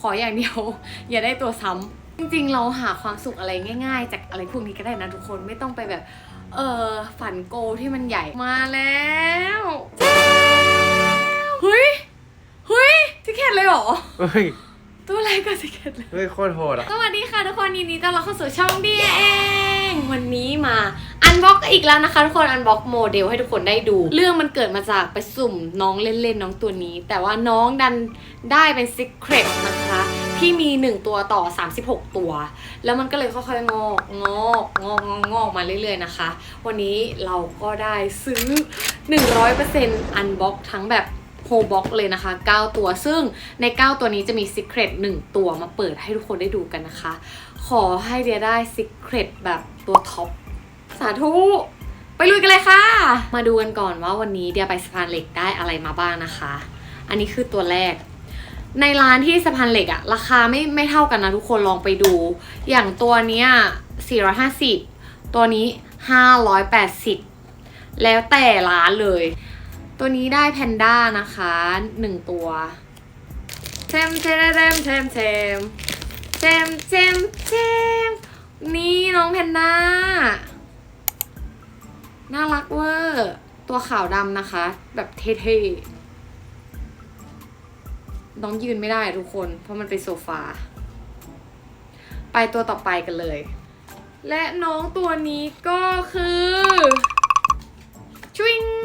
ขออย่างเดียว อย่าได้ตัวซ้ำจริงๆ เราหาความสุขอะไรง่าย ๆ จากอะไรพวกนี้ก็ได้นะทุกคนไม่ต้องไปแบบ เออฝันโกที่มันใหญ่มาแล้วเจ้าเฮ้ยเฮ้ยสิเกตเลยเหรอเฮ้ยตัวอะไรก็สิเกตเลยเฮ้ยโคตรโหดอะสวัสดีค่ะทุกคนยินดีต้อนรับเข้าสู่ช่องเดียเอ งวันนี้มาอันบ็อกอีกแล้วนะคะทุกคนอันบ็อกโมเดลให้ทุกคนได้ดู เรื่องมันเกิดมาจากไปสุ่มน้องเล่นๆน้องตัวนี้ แต่ว่าน้องดันได้เป็น s ิ c เ e ตนะคะที่มี 1 ตัวต่อ 36 ตัว แล้วมันก็เลยค่อยๆงอกงอกงอกงอกงอกมาเรื่อยๆนะคะ วันนี้เราก็ได้ซื้อ 100%อันบ็อกทั้งแบบ โฮบ็อกเลยนะคะ 9 ตัว ซึ่งใน 9 ตัวนี้จะมี Secret 1ตัวมาเปิดให้ทุกคนได้ดูกันนะคะ ขอให้เดียได้ Secret แบบตัวท็อป สาธุไปลุยกันเลยค่ะ มาดูกันก่อนว่าวันนี้เดียไปสะพานเหล็กได้อะไรมาบ้างนะคะ อันนี้คือตัวแรก ในร้านที่สะพานเหล็กอะราคาไม่ไม่เท่ากันนะทุกคนลองไปดู อย่างตัวเนี้ย450 ตัวนี้ 580 แล้วแต่ร้านเลย ตัวนี้ได้แพนด้านะคะหนึ่งตัวเทมเทมเทมเทมเทมเทมเทมเทมนี่น้องแพนด้า น่ารักเวอร์ตัวขาวดำนะคะ แบบเท่ๆ น้องยืนไม่ได้ทุกคน เพราะมันเป็นโซฟา ไปตัวต่อไปกันเลย และน้องตัวนี้ก็คือชวิง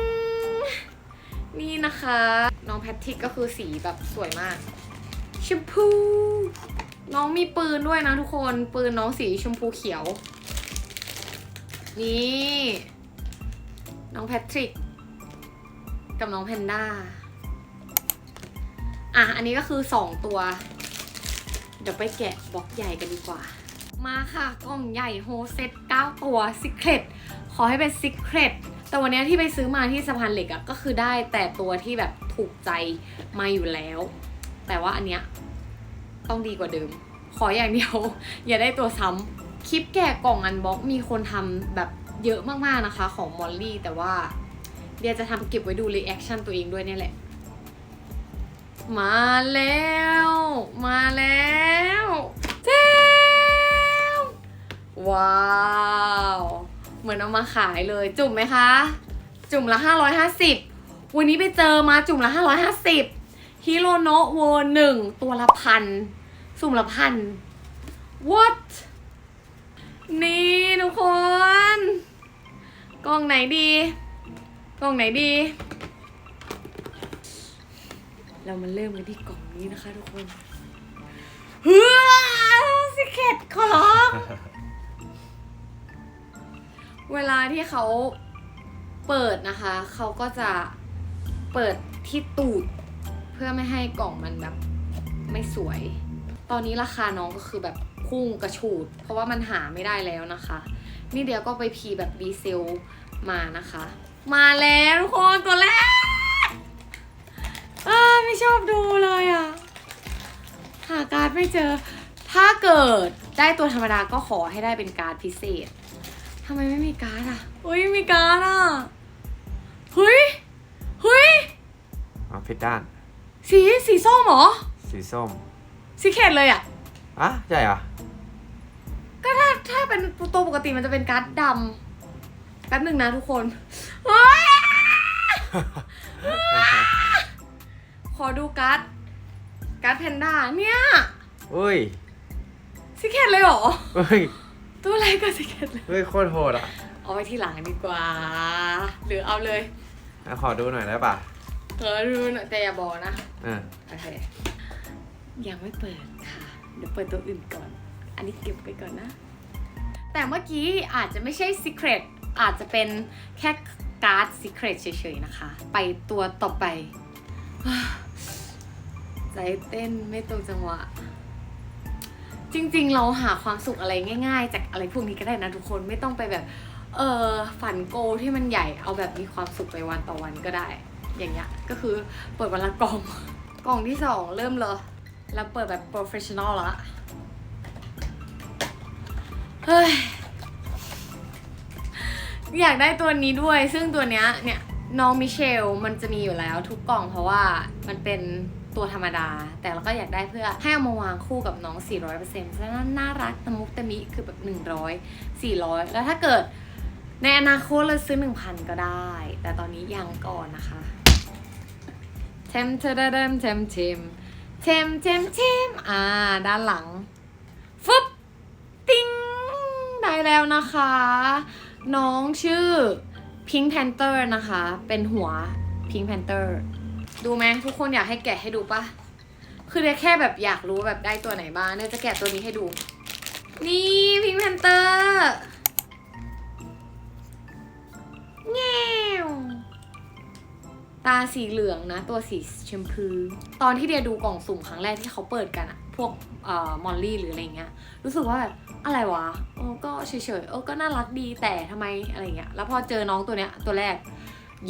นี่นะคะ น้องแพทริกก็คือสีแบบสวยมากชมพูน้องมีปืนด้วยนะทุกคนปืนน้องสีชมพูเขียว นี่ น้องแพทริก กับน้องแพนด้าอะ อันนี้ก็คือ2ตัว เดี๋ยวไปแกะบล็อกใหญ่กันดีกว่า มาค่ะกล่องใหญ่โฮเซต9ตัว Secret ขอให้เป็น Secret แต่วันนี้ที่ไปซื้อมาที่สะพานเหล็กอะก็คือได้แต่ตัวที่แบบถูกใจมาอยู่แล้ว แต่ว่าอันเนี้ยต้องดีกว่าเดิม ขออย่างเดียว อย่าได้ตัวซ้ำคลิปแกะกล่องอันบ็อกมีคนทำแบบเยอะมากๆนะคะ ของมอลลี่แต่ว่าเดียจะทำเก็บไว้ดูรีแอคชั่นตัวเองด้วยเนี่ยแหละ มาแล้ว มา อนเอามาขายเลย จุ่มไหมคะ จุ่มละ 550 วันนี้ไปเจอมาจุ่มละ 550ฮิโรโนะเวอร์หนึ่งตัวละพันสุ่มละพัน what นี่ทุกคน กล่องไหนดี กล่องไหนดี เรามาเริ่มกันที่กล่องนี้นะคะทุกคนเฮ้ยสิเคตขอร้อง เวลาที่เขาเปิดนะคะ เขาก็จะเปิดที่ตูด เพื่อไม่ให้กล่องมันแบบไม่สวย ตอนนี้ราคาน้องก็คือแบบพุ่งกระฉูด เพราะว่ามันหาไม่ได้แล้วนะคะ นี่เดี๋ยวก็ไปพีแบบดีเซลมานะคะ มาแล้วทุกคนตัวแรกอ้าไม่ชอบดูเลยอะ่ะ หาการ์ดไม่เจอ ถ้าเกิดได้ตัวธรรมดาก็ขอให้ได้เป็นการ์ดพิเศษ ทำไมไม่มีการ์ดอะเฮ้ยมีการ์ดอะเฮ้ยเฮ้ยเอาผิดด้าน สีสีส้มเหรอสีส้มสีเขตเลยอะ อะใช่เหรอก็ถ้าถ้าเป็นตัวปกติมันจะเป็นการ์ดดำแป๊บหนึ่งนะทุกคนเฮ้ยขอดูการ์ดการ์ดแพนด้าเนี่ย เฮ้ย สีเขตเลยเหรอ เฮ้ย ตัวอะไรก็สีเขตเลยเฮ้ยโคตรโหดอะเอาไว้ที่หลังดีกว่า หรือเอาเลยอะขอดูหน่อยได้ป่ะเออดูหน่อยแต่อย่าบอกนะ อ่าโอเค ยังไม่เปิดค่ะ เดี๋ยวเปิดตัวอื่นก่อน อันนี้เก็บไปก่อนนะ แต่เมื่อกี้อาจจะไม่ใช่ Secret อาจจะเป็นแค่การ์ด Secret เฉยๆนะคะ ไปตัวต่อไป ใจเต้นไม่ตรงจังหวะ จริง ๆ เราหาความสุขอะไรง่าย ๆ จากอะไรพวกนี้ก็ได้นะทุกคนไม่ต้องไปแบบ เออฝันโกที่มันใหญ่เอาแบบมีความสุขไปวันต่อวันก็ได้ อย่างเงี้ยก็คือเปิดวันละกล่อง กล่องที่สองเริ่มเลยแล้วเปิดแบบ professional ละเฮ้ยอยากได้ตัวนี้ด้วย ซึ่งตัวเนี้ยเนี่ยน้องมิเชลมันจะมีอยู่แล้วทุกกล่องเพราะว่ามันเป็น ตัวธรรมดา แต่เราก็อยากได้เพื่อให้เอามาวางคู่กับน้อง 400%แล้วน่ารักตะมุกตะมิคือแบบ100 400 แล้วถ้าเกิดในอนาคตเราซื้อ 1,000 ก็ได้ แต่ตอนนี้ยังก่อนนะคะเทมเทเดเดมเทมเทมเทมเทมเทมอ่า ด้านหลังฟึบติ้งได้แล้วนะคะ น้องชื่อ Pink Panther นะคะ เป็นหัว Pink Panther ดูไหมทุกคนอยากให้แกะให้ดูปะคือเดี๋ยแค่แบบอยากรู้แบบได้ตัวไหนบ้างเนี่ยจะแกะตัวนี้ให้ดู นี่ Pink Panther แง่ตาสีเหลืองนะ ตัวสีชมพูตอนที่เดียดูกล่องสุ่มครั้งแรกที่เขาเปิดกันอะพวกเอ่อมอลลี่หรืออะไรเงี้ย รู้สึกว่าแบบอะไรวะเออก็เฉยๆเออก็น่ารักดีแต่ทำไมอะไรเงี้ย แล้วพอเจอน้องตัวเนี้ยตัวแรก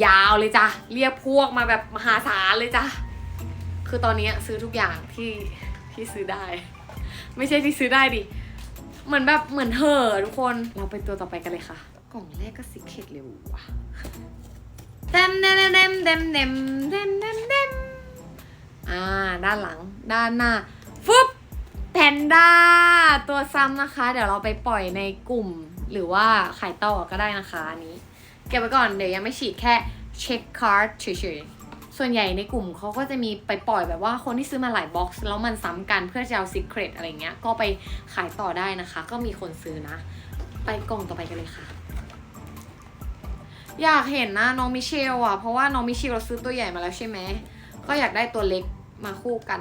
ยาวเลยจ้ะเรียกพวกมาแบบมหาศาลเลยจ้ะคือตอนนี้ซื้อทุกอย่างที่ที่ซื้อได้ ไม่ใช่ที่ซื้อได้ดิเหมือนแบบเหมือนเห่อทุกคนเราไปตัวต่อไปกันเลยค่ะ กล่องแรกก็สิเข็ดเร็วว่ะเต็มเต็มเต็มเต็มเต็มเต็มเต็มเต็มอ่า ด้านหลังด้านหน้าฟึบแพนด้าตัวซ้ำนะคะ เดี๋ยวเราไปปล่อยในกลุ่ม หรือว่าขายต่อก็ได้นะคะอันนี้ เก็บไว้ก่อนเดี๋ยวยังไม่ฉีดแค่เช็คคาร์ดเฉยๆ ส่วนใหญ่ในกลุ่มเขาก็จะมีไปปล่อยแบบว่าคนที่ซื้อมาหลายบ็อกซ์แล้วมันซ้ำกันเพื่อจะเอาซิกเรตอะไรเงี้ย ก็ไปขายต่อได้นะคะ ก็มีคนซื้อนะ ไปกล่องต่อไปกันเลยค่ะ อยากเห็นนะน้องมิเชลอะ เพราะว่าน้องมิเชลเราซื้อตัวใหญ่มาแล้วใช่ไหม ก็อยากได้ตัวเล็กมาคู่กัน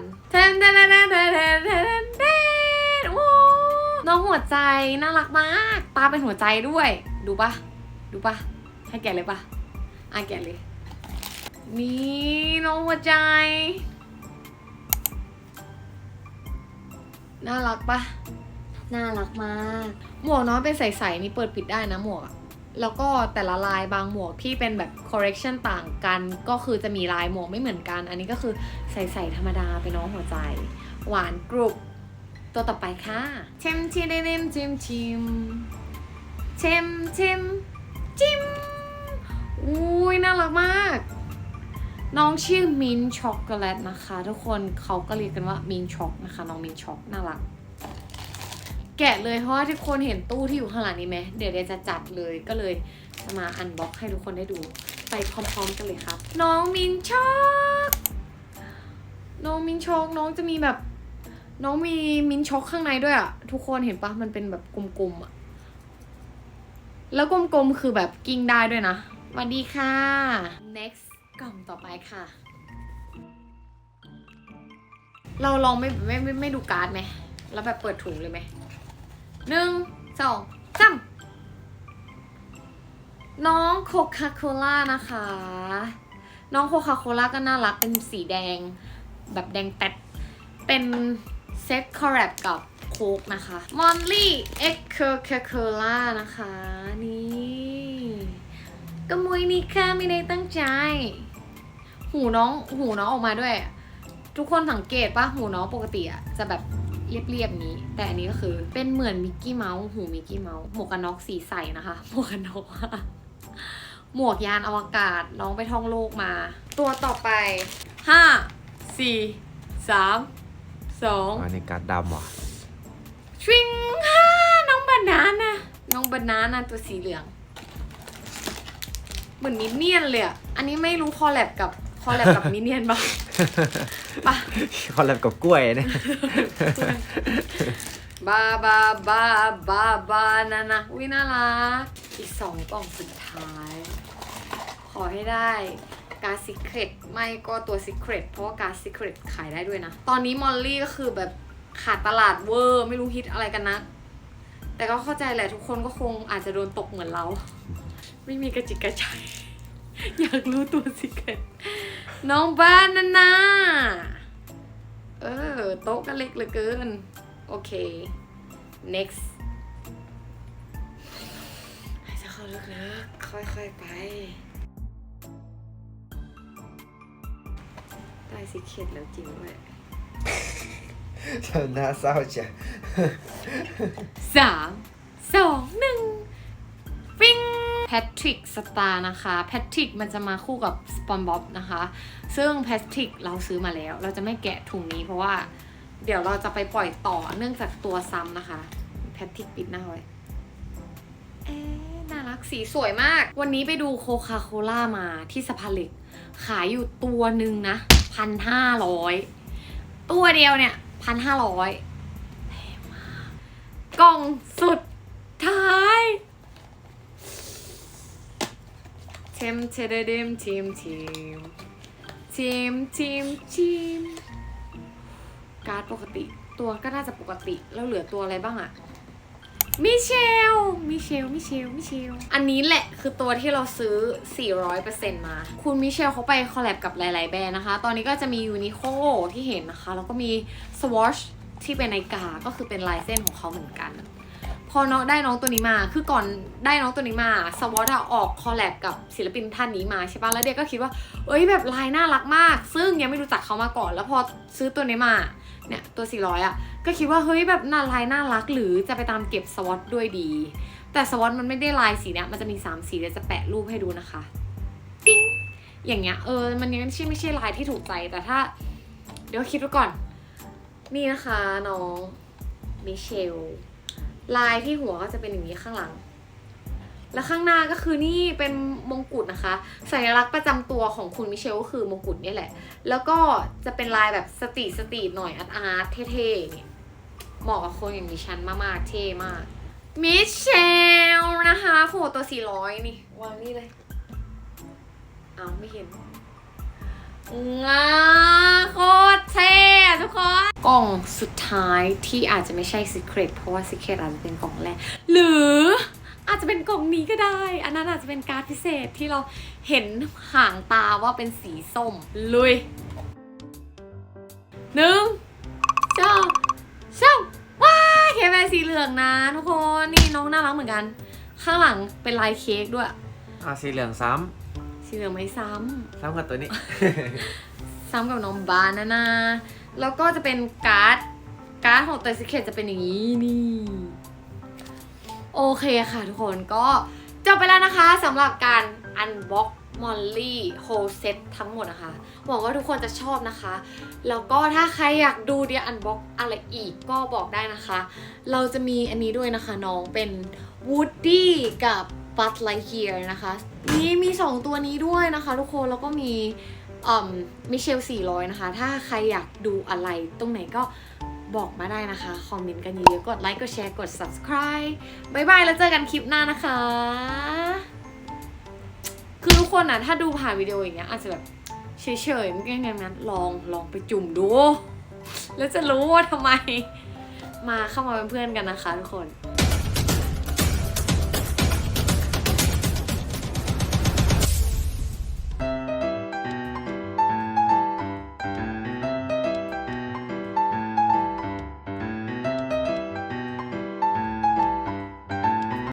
น้องหัวใจน่ารักมาก ตาเป็นหัวใจด้วย ดูปะดูปะ ให้แกะเลยปะอะแกะเลย นี่น้องหัวใจ น่ารักปะน่ารักมาก หมวกน้องเป็นใสๆนี่เปิดปิดได้นะหมวกอะแล้วก็แต่ละลายบางหมวกที่เป็นแบบ correction ต่างกัน ก็คือจะมีลายหมวกไม่เหมือนกัน อันนี้ก็คือใสๆธรรมดาเป็นน้องหัวใจ หวานกรุบตัวต่อไปค่ะเชมชิมเดมชิมชิมเชมชิมจิม อุ้ยน่ารักมาก น้องชื่อมินช็อกโกแลตนะคะ ทุกคนเขาก็เรียกกันว่ามินช็อกนะคะ น้องมินช็อกน่ารัก แกะเลยเพราะว่าทุกคนเห็นตู้ที่อยู่ข้างหลังนี้ไหมเดี๋ยวเดี๋ยวจะจัดเลยก็เลยจะมาอันบ็อกให้ทุกคนได้ดูไปพร้อมๆกันเลยครับ น้องมินช็อกน้องมินช็อกน้องจะมีแบบ น้องมีมินช็อกข้างในด้วยอะทุกคนเห็นปะมันเป็นแบบกลมๆอะแล้วกลมๆคือแบบกิ้งได้ด้วยนะ วัสดีค่ะ next กล่องต่อไปค่ะ เราลองไม่ไม่ไม่ไม่ดูการ์ดไหมแล้วแบบเปิดถุงเลยไหมหนึ่งสองสามน้องโคคาโคล่านะคะ น้องโคคาโคล่าก็น่ารักเป็นสีแดง แบบแดงแป๊ดเป็นเซ็ตคอร์แรบกับโคกนะคะมอนลี่เอ็กเคอร์คาโคล่านะคะ นี่ กระมุยนี่ค่ะไม่ได้ตั้งใจ หูน้องหูน้องออกมาด้วย ทุกคนสังเกตปะหูน้องปกติอะจะแบบเรียบๆนี้ แต่อันนี้ก็คือเป็นเหมือนมิกกี้เมาส์หูมิกกี้เมาส์หมวกกันน็อกสีใสนะคะ หมวกกันน็อกหมวกยานอวกาศน้องไปท่องโลกมา ตัวต่อไปห้าสี่สามสองอันนี้การ์ดดำว่ะชวิงค่ะน้องบานาน่ะน้องบานาน่ะตัวสีเหลือง เหมือนมินเนี่ยนเลยอะอันนี้ไม่รู้คอลแลบกับคอลแลบกับมินเนี่ยนปะปะคอลแลบกับกล้วยเนี่ยบาบาบาบาบานานะอุ้ยน่ารักอีกสองกล่องสุดท้าย ขอให้ได้การซิเครตไม่ก็ตัวซิเครตเพราะว่าการซิเครตขายได้ด้วยนะ ตอนนี้มอลลี่ก็คือแบบขาดตลาดเวอร์ ไม่รู้ฮิตอะไรกันนะ แต่ก็เข้าใจแหละทุกคนก็คงอาจจะโดนตกเหมือนเรา ไม่มีกระจิกกระใจอยากรู้ตัวซิเครตน้องบ้านนานาเออ โต๊ะก็เล็กเหลือเกิน โอเค next หายใจเข้าลึกๆค่อยๆ ไปได้สิเข็ดแล้วจริงด้วยน่าเศร้าจ้ะสามสองหนึ่งฟิง แพทริกสตาร์นะคะแพทริกมันจะมาคู่กับสปอนบ๊อบนะคะ ซึ่งแพทริกเราซื้อมาแล้ว เราจะไม่แกะถุงนี้เพราะว่า เดี๋ยวเราจะไปปล่อยต่อเนื่องจากตัวซ้ำนะคะแพทริกปิดหน้าไว้เอ๊น่ารักสีสวยมาก วันนี้ไปดูโคคาโคล่ามาที่สะพานเหล็ก ขายอยู่ตัวหนึ่งนะพันห้าร้อยตัวเดียวเนี่ยพันห้าร้อยแพงมากกล่องสุดท้ายเท มเทเดเดมทีมทีมทีมทีมทีมการ์ดปกติตัวก็น่าจะปกติ แล้วเหลือตัวอะไรบ้างอะมิเชล มิเชล มิเชล มิเชล อันนี้แหละคือตัวที่เราซื้อ 400%มา คุณมิเชลเขาไปคอลแลบกับหลายๆแบรนด์นะคะ ตอนนี้ก็จะมียูนิโคที่เห็นนะคะ แล้วก็มีสวอชที่เป็นไนกาก็คือเป็นลายเส้นของเขาเหมือนกัน อน้องได้น้องตัวนี้มา คือก่อนได้น้องตัวนี้มาสวอตออกคอลแลบกับศิลปินท่านนี้มาใช่ปะแล้วเด็กก็คิดว่า เอ้ยแบบลายน่ารักมาก ซึ่งยังไม่รู้จักเขามาก่อน แล้วพอซื้อตัวนี้มา เนี่ยตัว 400อะก็คิดว่าเฮ้ยแบบน่าลายน่ารักหรือจะไปตามเก็บสวอตด้วยดี แต่สวอตมันไม่ได้ลายสีเนี้ยมันจะมี 3 สีเดี๋ยวจะแปะรูปให้ดูนะคะปิ้งอย่างเงี้ยเออมันยังไม่ใช่ไม่ใช่ลายที่ถูกใจแต่ถ้า เดี๋ยวคิดไว้ก่อน นี่นะคะน้องมิเชล ลายที่หัวก็จะเป็นอย่างนี้ข้างหลัง แล้วข้างหน้าก็คือนี่เป็นมงกุฎนะคะ สัญลักษณ์ประจำตัวของคุณมิเชลก็คือมงกุฎนี่แหละ แล้วก็จะเป็นลายแบบสตรีทสตรีทหน่อยอาร์ตอาร์ตเท่ๆเนี่ยเหมาะกับคนอย่างดิฉันมากๆเท่มากมิเชลนะคะโหตัว400นี่วางนี่เลย เอาไม่เห็นงา กคนกล่องสุดท้ายที่อาจจะไม่ใช่ Secret เพราะว่า Secret อาจจะเป็นกล่องแรก หรืออาจจะเป็นกล่องนี้ก็ได้ อันนั้นอาจจะเป็นการ์ดพิเศษที่เราเห็นห่างตาว่าเป็นสีส้ม ลุยหนึ่งสองสามว้าเคแมสีเหลืองนะทุกคน นี่น้องน่ารักเหมือนกัน ข้างหลังเป็นลายเค้กด้วย อะสีเหลืองซ้สีเหลืองไม่ซ้ำำซ้ำกับตัวนี้ ซ้ำกับน้องบานานา แล้วก็จะเป็นการ์ด การ์ดของตอร์ซิเคตจะเป็นอย่างนี้นี่ โอเคค่ะทุกคนก็จบไปแล้วนะคะสำหรับการอันบ็อกมอลลี่โฮเซตทั้งหมดนะคะ หวังว่าทุกคนจะชอบนะคะ แล้วก็ถ้าใครอยากดูเดียอันบ็อกอะไรอีกก็บอกได้นะคะ เราจะมีอันนี้ด้วยนะคะน้องเป็นวูดดี้กับบัตไลเฮียนะคะ นี่มี 2 ตัวนี้ด้วยนะคะ ทุกคนแล้วก็มี มมิเชล400 นะคะ ถ้าใครอยากดูอะไรตรงไหนก็บอกมาได้นะคะ คอมเมนต์กันเยอะๆ กดไลค์ กดแชร์ กด subscribe บายบาย แล้วเจอกันคลิปหน้านะคะ คือทุกคนอะ ถ้าดูผ่านวิดีโออย่างเงี้ยอาจจะแบบเฉยๆไม่งั้นงั้น ลองลองไปจุ่มดู แล้วจะรู้ว่าทำไม มาเข้ามาเป็นเพื่อนกันนะคะทุกคน